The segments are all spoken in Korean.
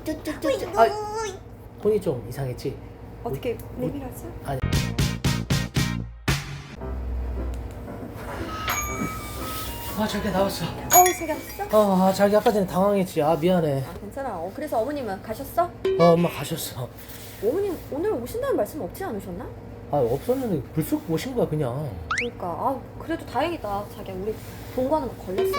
뚜뚜뚜뚜뚜. 아, 톤이 좀 이상했지? 어떻게 내밀었어? 아니. 아, 자기 나왔어. 어, 제가 왔어? 아, 아, 자기 아까 전에 당황했지. 아, 미안해. 아, 괜찮아. 어, 그래서 어머님은 가셨어? 어, 엄마 가셨어. 어머님 오늘 오신다는 말씀 없지 않으셨나? 아, 없었는데 불쑥 오신 거야, 그냥. 그러니까 아 그래도 다행이다. 자기야 우리 동거하는 거 걸렸어.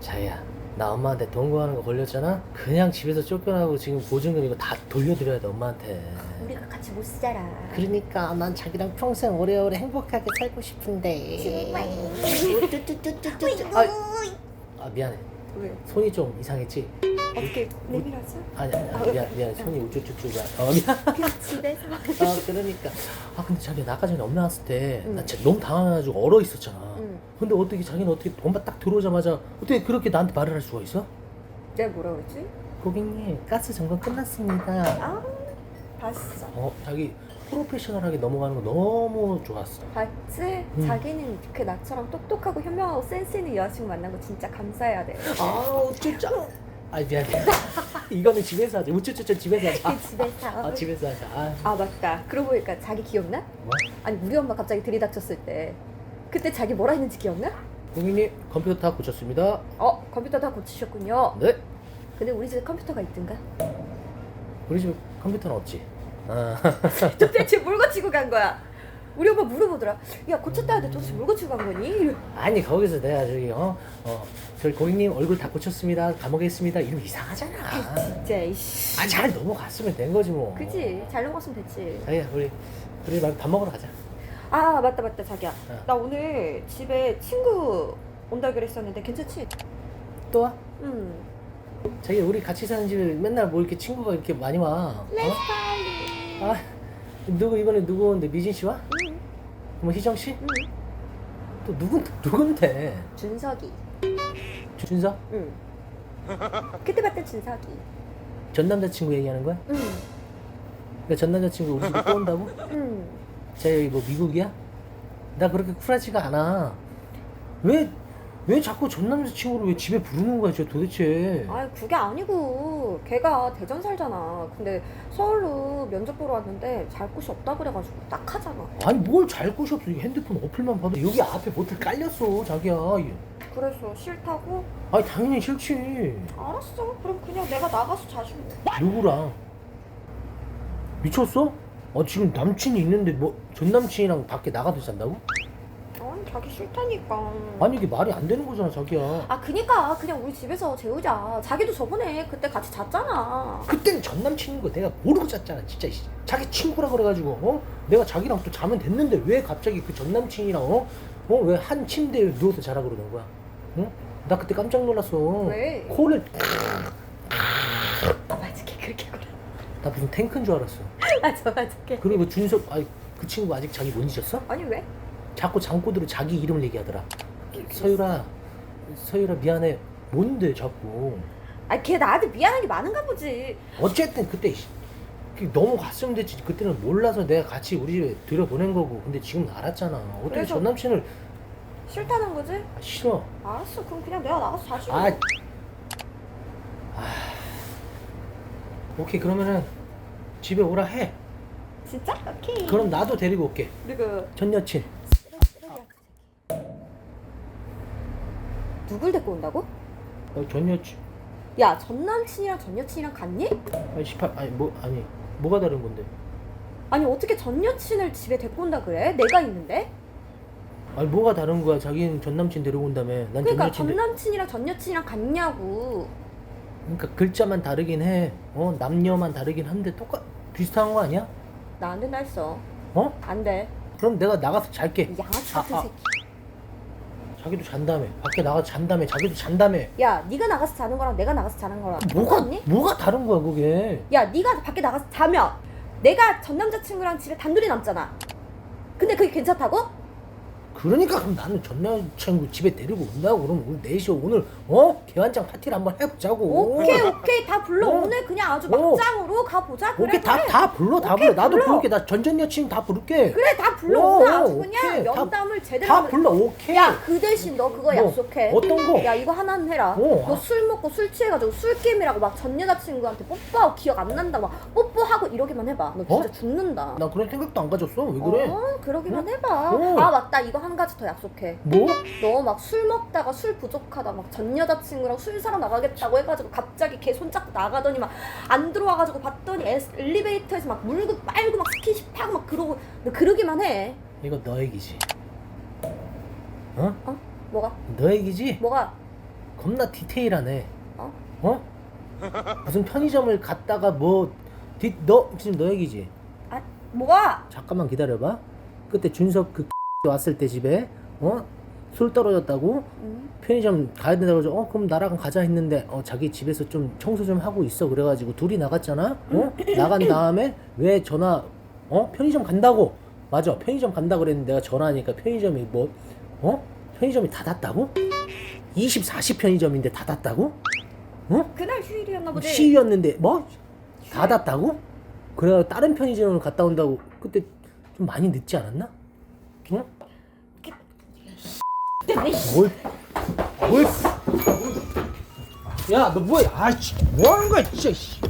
자기야, 나 엄마한테 동거하는 거 걸렸잖아? 그냥 집에서 쫓겨나고 지금 보증금 이거 다 돌려드려야 돼, 엄마한테. 우리가 같이 못 살아. 그러니까 난 자기랑 평생 오래오래 행복하게 살고 싶은데. 뚜뚜뚜뚜뚜뚜. 아, 아, 미안해. 왜? 손이 좀 이상했지? 어떻게 내밀었어? 아니, 아니, 아니 미안, 미안. 손이 우쭈쭈쭈가. 어, 미안. 그냥 집에서. 아, 그러니까. 아, 근데 자기 나 아까 전에 엄마 왔을 때, 응. 나 진짜 너무 당황해가지고 얼어 있었잖아. 응. 근데 어떻게 자기는 어떻게 엄마 딱 들어오자마자 어떻게 그렇게 나한테 말을 할 수가 있어? 내가 뭐라 그랬지? 고객님, 가스 점검 끝났습니다. 아 봤어. 어, 자기 프로페셔널하게 넘어가는 거 너무 좋았어. 봤지? 응. 자기는 그 나처럼 똑똑하고 현명하고 센스 있는 여자친구 만난 거 진짜 감사해야 돼. 아우, 진짜. 아, 미안해. 이거는 집에서 하자. 우쭈쭈쭈 집에서 하자. 그 집에서. 아, 집에서 하자. 아, 아 맞다. 그러고 보니까 자기 기억나? 뭐? 아니 우리 엄마 갑자기 들이닥쳤을 때 그때 자기 뭐라 했는지 기억나? 고객님, 컴퓨터 다 고쳤습니다. 어 컴퓨터 다 고치셨군요. 네. 근데 우리 집에 컴퓨터가 있던가? 우리 집에 컴퓨터는 없지. 아, 도대체 뭘 고치고 간 거야? 우리 오빠 물어보더라. 야 고쳤다 하는데 도대체 뭘 고치고 간 거니? 아니 거기서 내가 저기 어, 어, 저희 고객님 얼굴 다 고쳤습니다. 가보겠습니다. 이러면 이상하잖아. 진짜 이씨. 아, 잘 넘어갔으면 된 거지 뭐. 그지? 잘 넘었으면 됐지. 자기야, 우리 우리 말밥 먹으러 가자. 아 맞다 맞다 자기야. 어. 나 오늘 집에 친구 온다 그랬었는데 괜찮지? 또 와? 응. 자기 우리 같이 사는 집에 맨날 뭐 이렇게 친구가 이렇게 많이 와. 렛츠 어? 파리. 아, 누구 이번에 누구 오는데 미진 씨 와? 응. 뭐 희정 씨? 응. 또 누군 누군데? 준석이. 준서? 응. 그때 봤던 준석이. 전 남자친구 얘기하는 거야? 응. 그러니까 전 남자친구 우리 집에 또 온다고? 응. 자기 뭐 미국이야? 나 그렇게 쿨하지가 않아. 왜, 왜 자꾸 전 남자친구를 왜 집에 부르는 거야, 저 도대체? 아니 그게 아니고 걔가 대전 살잖아. 근데 서울로 면접 보러 왔는데 잘 곳이 없다 그래가지고 딱 하잖아. 아니 뭘 잘 곳이 없어. 이 핸드폰 어플만 봐도 여기 앞에 보틀 깔렸어, 자기야. 그래서 싫다고? 아니 당연히 싫지. 알았어. 그럼 그냥 내가 나가서 자주. 누구랑? 미쳤어? 아 지금 남친이 있는데 뭐 전 남친이랑 밖에 나가서 잔다고? 자기 싫다니까. 아니 이게 말이 안 되는 거잖아, 자기야. 아 그니까 그냥 우리 집에서 재우자. 자기도 저번에 그때 같이 잤잖아. 그때는 전 남친인 거 내가 모르고 잤잖아, 진짜. 이 자기 친구라 그래가지고, 어? 내가 자기랑 또 자면 됐는데 왜 갑자기 그 전 남친이랑, 어? 어? 왜 한 침대에 누워서 자라 그러는 거야? 응? 나 그때 깜짝 놀랐어. 왜? 코를, 걔 그렇게 그래. 나 무슨 탱크인 줄 알았어. 맞아 맞아 걔. 그리고 준석, 아니, 그 친구 아직 자기 못 잊었어? 아니 왜? 자꾸 장꼬대로 자기 이름을 얘기하더라. 서유라, 서유라 미안해. 뭔데 자꾸. 아니 걔 나한테 미안한 게 많은가 보지. 어쨌든 그때 씨, 그 너무 갔으면 됐지. 그때는 몰라서 내가 같이 우리 집에 들여보낸 거고. 근데 지금 알았잖아. 어떻게 그래서- 전 남친을 싫다는 거지? 아, 싫어. 알았어. 그럼 그냥 내가 나가서 자주. 아, 아, 오케이 그러면은 집에 오라 해. 진짜? 오케이. 그럼 나도 데리고 올게. 누구? 전 여친. 누굴 데리고 온다고? 어, 전 여친. 야, 전 남친이랑 전 여친이랑 갔니? 아니 18 아니 뭐 아니 뭐가 다른 건데? 아니 어떻게 전 여친을 집에 데리고 온다 그래? 내가 있는데? 아니 뭐가 다른 거야? 자기는 전 남친 데리고 온다며. 난 전 그러니까 여친. 전 데... 남친이랑 전 여친이랑 갔냐고. 그러니까 글자만 다르긴 해. 어 남녀만 다르긴 한데 똑같 비슷한 거 아니야? 나안 된다 했어. 어? 안 돼. 그럼 내가 나가서 잘게. 이 양아치 같은 아, 아. 새끼. 자기도 잔다며. 밖에 나가서 잔다며. 자기도 잔다며. 야, 네가 나가서 자는 거랑 내가 나가서 자는 거랑 뭐가 똑같니? 뭐가 다른 거야 그게? 야, 네가 밖에 나가서 자면 내가 전 남자친구랑 집에 단둘이 남잖아. 근데 그게 괜찮다고? 그러니까 그럼 나는 전 남친구 집에 데리고 온다고 그럼 우리 넷이 오늘 어 개환장 파티를 한번 해보자고. 오케이, 오케이. 다 불러. 어. 오늘 그냥 아주 어. 막장으로 가보자. 그래, 오케이 다 그래. 다 불러 다 오케이, 불러 나도 불러. 부를게 나 전전 여친 다 부를게 그래 다 불러. 어, 오늘 어, 아주 오케이. 그냥 다- 면담을 제대로 다 하면 불러 오케이 야, 그 대신 너 그거 뭐, 약속해. 어떤 거? 야, 이거 하나는 해라. 어. 너 술 먹고 술 취해가지고 술게임이라고 막 전 여자친구한테 뽀뽀하고 기억 안 난다. 막 뽀뽀하고 이러기만 해봐. 너 진짜 어? 죽는다. 나 그런 생각도 안 가졌어 왜 그래 어, 그러기만 해봐. 어. 아, 맞다. 이거 한 가지 더 약속해. 뭐? 너 막 술 먹다가 술 부족하다. 막 전 여자친구랑 술 사러 나가겠다고 해가지고 갑자기 걔 손잡고 나가더니 막 안 들어와가지고 봤더니 엘리베이터에서 막 물고 빨고 막 스킨십 하고 막 그러고 너 그러기만 해. 이거 너 얘기지 어? 어? 뭐가? 너 얘기지? 뭐가? 겁나 디테일하네 어? 어? 무슨 편의점을 갔다가 뭐 디, 너 지금 너 얘기지? 아, 뭐가? 잠깐만 기다려봐 그때 준석 그 왔을 때 집에 어? 술 떨어졌다고? 음. 편의점 가야 된다고 그래서 어 그럼 나랑 가자 했는데 어 자기 집에서 좀 청소 좀 하고 있어. 그래가지고 둘이 나갔잖아? 어? 나간 다음에 왜 전화 어? 편의점 간다고? 맞아. 편의점 간다 그랬는데 내가 전화하니까 편의점이 뭐 어? 편의점이 닫았다고? 24시 편의점인데 닫았다고? 어? 그날 휴일이었나 보지. 시위였는데 뭐? 닫았다고? 그래 다른 편의점을 갔다 온다고. 그때 좀 많이 늦지 않았나 어 뭘, 뭘. 야, 너 뭐야? 아이씨, 뭐 하는 거야, 진짜. 씨.